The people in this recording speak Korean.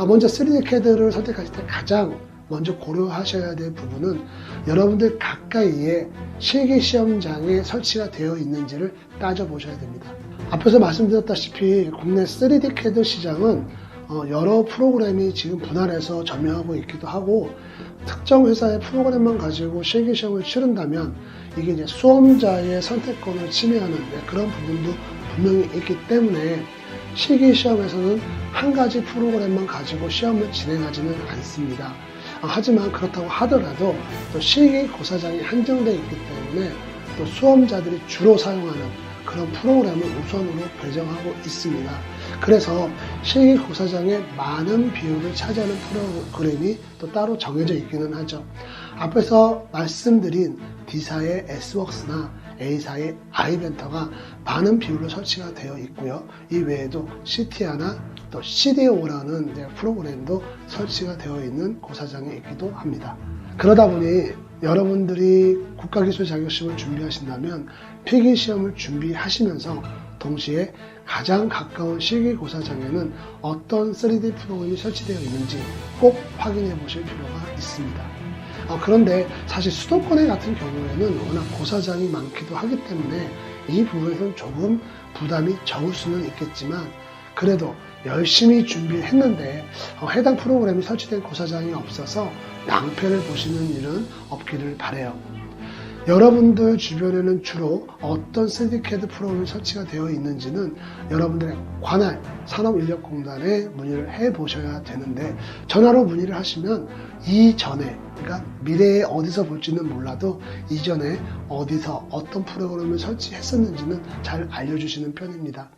아, 먼저 3D CAD를 선택하실 때 가장 먼저 고려하셔야 될 부분은 여러분들 가까이에 실기 시험장에 설치가 되어 있는지를 따져보셔야 됩니다. 앞에서 말씀드렸다시피 국내 3D CAD 시장은 어, 여러 프로그램이 지금 분할해서 점유하고 있기도 하고 특정 회사의 프로그램만 가지고 실기 시험을 치른다면 이게 이제 수험자의 선택권을 침해하는 네, 그런 부분도 분명히 있기 때문에 실기 시험에서는 한 가지 프로그램만 가지고 시험을 진행하지는 않습니다. 아, 하지만 그렇다고 하더라도 또 실기 고사장이 한정되어 있기 때문에 또 수험자들이 주로 사용하는 그런 프로그램을 우선으로 배정하고 있습니다. 그래서 실기 고사장의 많은 비율을 차지하는 프로그램이 또 따로 정해져 있기는 하죠. 앞에서 말씀드린 D사의 S웍스나 A사의 아이벤터가 많은 비율로 설치가 되어 있고요. 이 외에도 CTA나 또 CDO라는 이제 프로그램도 설치가 되어 있는 고사장에 있기도 합니다. 그러다 보니 여러분들이 국가기술 자격시험을 준비하신다면 필기시험을 준비하시면서 동시에 가장 가까운 실기고사장에는 어떤 3D 프로그램이 설치되어 있는지 꼭 확인해 보실 필요가 있습니다. 어, 그런데 사실 수도권에 같은 경우에는 워낙 고사장이 많기도 하기 때문에 이 부분에서는 조금 부담이 적을 수는 있겠지만 그래도 열심히 준비를 했는데 어, 해당 프로그램이 설치된 고사장이 없어서 낭패를 보시는 일은 없기를 바래요. 여러분들 주변에는 주로 어떤 3D CAD 프로그램이 설치가 되어 있는지는 여러분들의 관할 산업인력공단에 문의를 해 보셔야 되는데 전화로 문의를 하시면 이전에 그러니까 미래에 어디서 볼지는 몰라도 이전에 어디서 어떤 프로그램을 설치했었는지는 잘 알려주시는 편입니다.